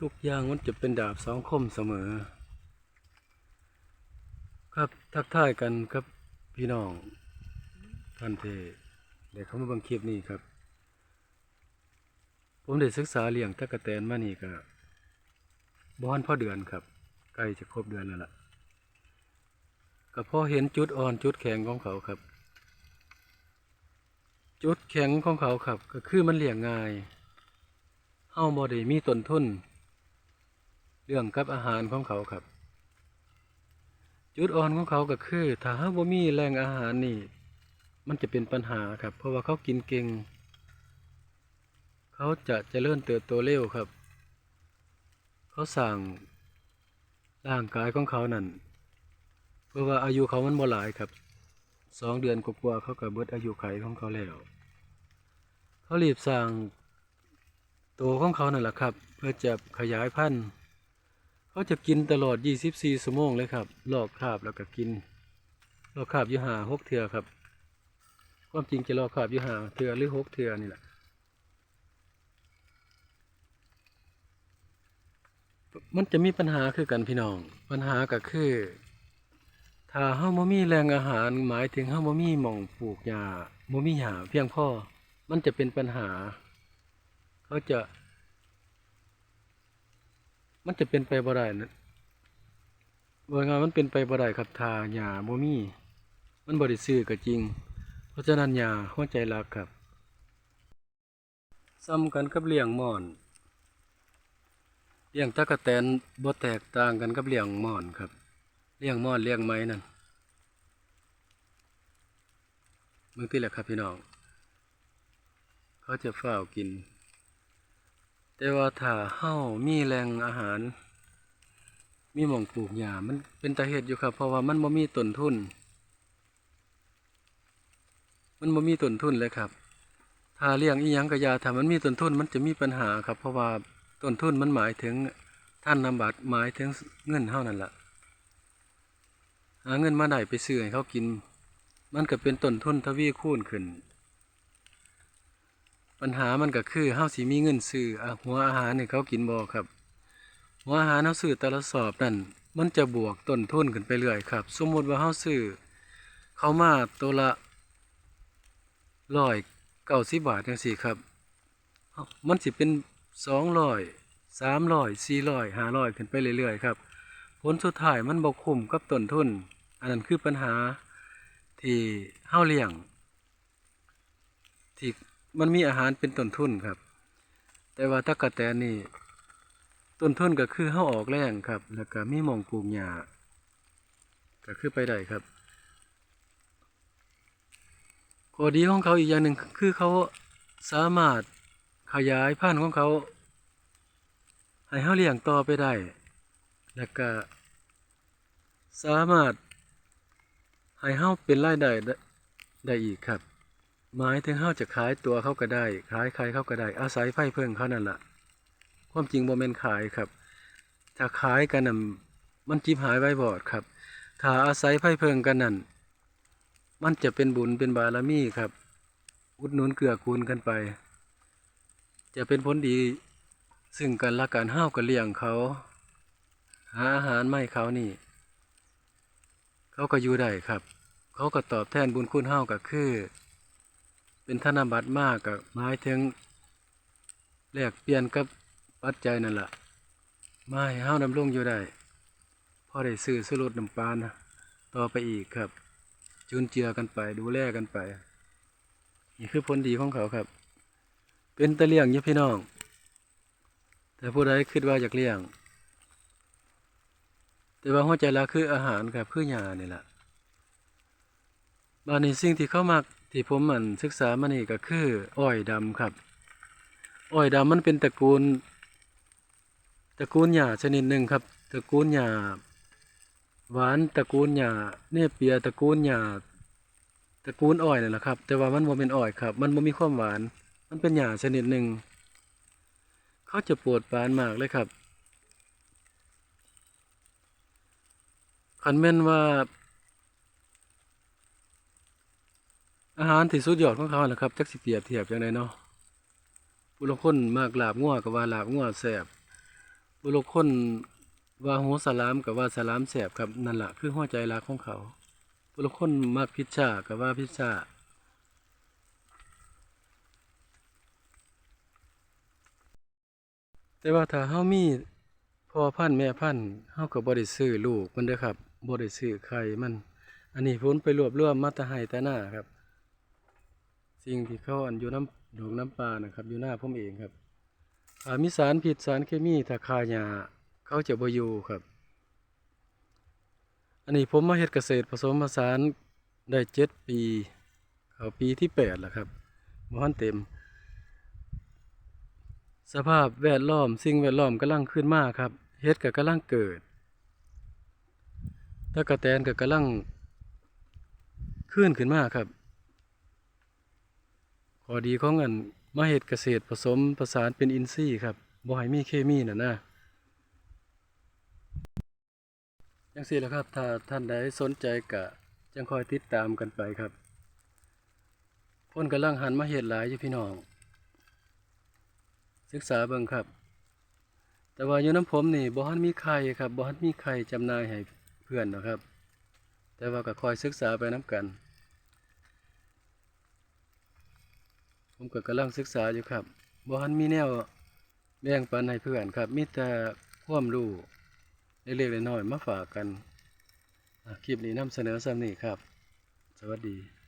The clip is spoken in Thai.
ทุกอย่างมันจะเป็นดาบสองคมเสมอ ครับทักทายกันครับพี่น้องท่านเทเดี๋ยวเขามาบังคลิปนี้ครับ ผมได้ศึกษาเลี้ยงตะกะแตนมานี่ก็บอนพ่อเดือนครับ ใกล้จะครบเดือนแล้วล่ะก็พอเห็นจุดอ่อนจุดแข็งของเขาครับ จุดแข็งของเขาครับ ก็คือมันเลี้ยงง่ายเฮาบ่ได้มีต้นทุน เรื่องกับอาหารของเขาครับ จุดอ่อนของเขาก็คือ ถ้าหากบ่มีแหล่งอาหารนี่ มันจะเป็นปัญหาครับ เพราะว่าเขากินเก่ง เขาจะเจริญเติบโตเร็วครับ เขาสั่งร่างกายของเขานั่นเพราะว่าอายุเขามันบ่หลายครับสองเดือนกว่าเขาก็เบิดอายุไขของเขาแล้ว เขารีบสร้างตัวของเขานั่นแหละครับ เพื่อจะขยายพันธุ์ เขาจะกินตลอด 24ชั่วโมงเลยครับ ลอกคราบแล้วก็กิน ลอกคราบอยู่หาหกเทือครับ ความจริงจะลอกคราบอยู่หาเทือหรือหกเทือนี่แหละ มันจะมีปัญหาคือกันพี่น้อง ปัญหาก็คือ ถ้าเฮาบ่มีแหล่งอาหารหมายถึงเฮาบ่มีหม่องปลูกหญ้าบ่มีหญ้าเพียงพอ มันจะเป็นปัญหา เขาจะ มันจะเป็นไปบ่ได้นะว่าไงมันเป็นไปบ่ได้ครับทาหญ้าบ่มีมันบ่ได้ซื้อก็จริง เพราะฉะนั้นหญ้าหัวใจรักครับซ้ำกันกับเลี้ยงม่อนเลี้ยงตะกะแตนบ่แตกต่างกันกับเลี้ยงม่อนครับเลี้ยงม่อนเลี้ยงไม้นั่นมึงที่แหละครับพี่น้อง เขาจะเฝ้ากิน แต่ว่าถ้าเฮ้ามีแหล่งอาหาร มีหม่องปลูกหญ้ามันเป็นตาเห็ดอยู่ครับ เพราะว่ามันบ่มีต้นทุน มันบ่มีต้นทุนเลยครับ ถ้าเลี้ยงอีหยังกะยาถ้ามันมีต้นทุนมันจะมีปัญหาครับ เพราะว่าต้นทุนมันหมายถึงท่านนำบัตรหมายถึงเงินเท่านั้นละ่ะหาเงินมาได้ไปซื้อให้เขากิน มันก็เป็นต้นทุนทวีคูณขึ้น ปัญหามันก็คือเฮาสิมีเงินซื้อหัวอาหารให้เขากินบ่ครับ หัวอาหารเฮาซื้อแต่ละสอบนั่นมันจะบวกต้นทุนขึ้นไปเรื่อยครับ สมมุติว่าเฮาซื้อเขามาตัวละร้อยเก้าสิบบาทจังซี่ครับ มันสิเป็นสองร้อยสามร้อยสี่ร้อยห้าร้อยขึ้นไปเรื่อยๆครับ ผลสุดท้ายมันบ่คุ้มกับต้นทุน อันนั้นคือปัญหาที่เฮาเลี้ยง มันมีอาหารเป็นต้นทุนครับ แต่ว่าถ้ากะแตนนี่ต้นทุนก็คือเฮาออกแรงครับ แล้วก็มีมองปลูกหญ้าก็คือไปได้ครับข้อดีของเขาอีกอย่างหนึ่งคือเขาสามารถขยายพันธุ์ของเขา ให้เฮาเลี้ยงต่อไปได้ แล้วก็สามารถให้เฮาเป็นรายได้ได้ได้อีกครับ หมายถึงเฮาจะขายตัวเขาก็ได้ ขายใครเขาก็ได้ อาศัยไฟเพิ่งเขานั่นแหละความจริงบ่แม่นขายครับ ถ้าขายกันน่ะมันจิบหายไว้บอดครับ ถ้าอาศัยไฟเพิ่งกันนั่นมันจะเป็นบุญเป็นบารมีครับ อุดหนุนเกื้อกูลกันไป จะเป็นผลดีซึ่งกันและกันห้าวกับเลี้ยงเขา หาอาหารไม่เขานี่ เขาก็อยู่ได้ครับ เขาก็ตอบแทนบุญคุณห้าวก็คือ เป็นธนบัตรมากกับหมายถึงแลกเปลี่ยนกับปัจจัยนั่นแหละมาให้ห้าวดำรงอยู่ได้พอได้ซื้อสรุดน้ำปานะต่อไปอีกครับ จุนเจือกันไปดูแลกันไป นี่คือผลดีของเขาครับ เป็นตะเลี่ยงอยู่พี่น้อง แต่ผู้ใดคิดว่าอยากเลี้ยง แต่ว่าหัวใจลักคืออาหารครับคือหญ้านี่แหละบานนี้สิ่งที่เข้ามัก ที่ผมมันศึกษามานี่ก็คือ อ้อยดำครับ อ้อยดำมันเป็นตระกูล ตระกูลหญ้าชนิดหนึ่งครับ ตระกูลหญ้าหวานตระกูลหญ้าเนเปียตระกูลหญ้าตระกูลอ้อยนี่แหละครับ แต่ว่ามันบ่เป็นอ้อยครับ มันบ่มีความหวาน มันเป็นหญ้าชนิดหนึ่งเขาจะปวดปานมากเลยครับคันแม่นว่า อาหารที่สุดยอดของเขาแหละครับจักสิเปรียบเทียบจังไดเนาะผู้ลางคนมากลาบงัวก็ว่าลาบงัวแซ่บบุรุษคนว่าหูสลามกับว่าสลามแสบครับนั่นแหละคือหัวใจรักของเขาบุรุษคนมักพิซซ่ากับว่าพิซซ่าแต่ว่าถ้าเฮามีพ่อพันธุ์แม่พันธุ์เฮาก็บ่ได้ซื้อลูกมันเด้อครับบ่ได้ซื้อไข่มัน อันนี้ผมไปรวบรวมมาตะไห้แต่หน้าครับ สิ่งที่เขาอันอยู่น้ำดอกน้ำปลานะครับ อยู่หน้าผมเองครับถ้ามีสารผิดสารเคมีถ้าคาหยาเขาจะบอยู่ครับ อันนี้ผมมาเฮ็ดเกษตรผสมผสานได้เจ็ดปีเขาปีที่แปดแล้วครับบ่ทันเต็ม สภาพแวดล้อมสิ่งแวดล้อมกำลังขึ้นมากครับเฮ็ดก็กำลังเกิดตะกะแตนก็กำลังขึ้นขึ้นมากครับ ข้อดีของอันมาเฮ็ดเกษตรผสมผสานเป็นอินทรีย์ครับบ่ให้มีเคมีน่ะนะจังซี่แหละครับ ถ้าท่านใดสนใจก็จังคอยติดตามกันไปครับคนกำลังหันมาเฮ็ดหลายอยู่พี่น้อง ศึกษาเบิ่งครับ แต่ว่าอยู่น้ำผมนี่บ่ทันมีใครครับบ่ทันมีใครจำหน่ายให้เพื่อนหรอกครับ แต่ว่าก็คอยศึกษาไปน้กัน ผมก็กำลังศึกษาอยู่ครับบ่ฮันมีแนวแบ่งปันให้เพื่อนครับ มีแต่ความรู้เล็กๆน้อยๆมาฝากกันคลิปนี้นำเสนอสำนี้ครับ สวัสดี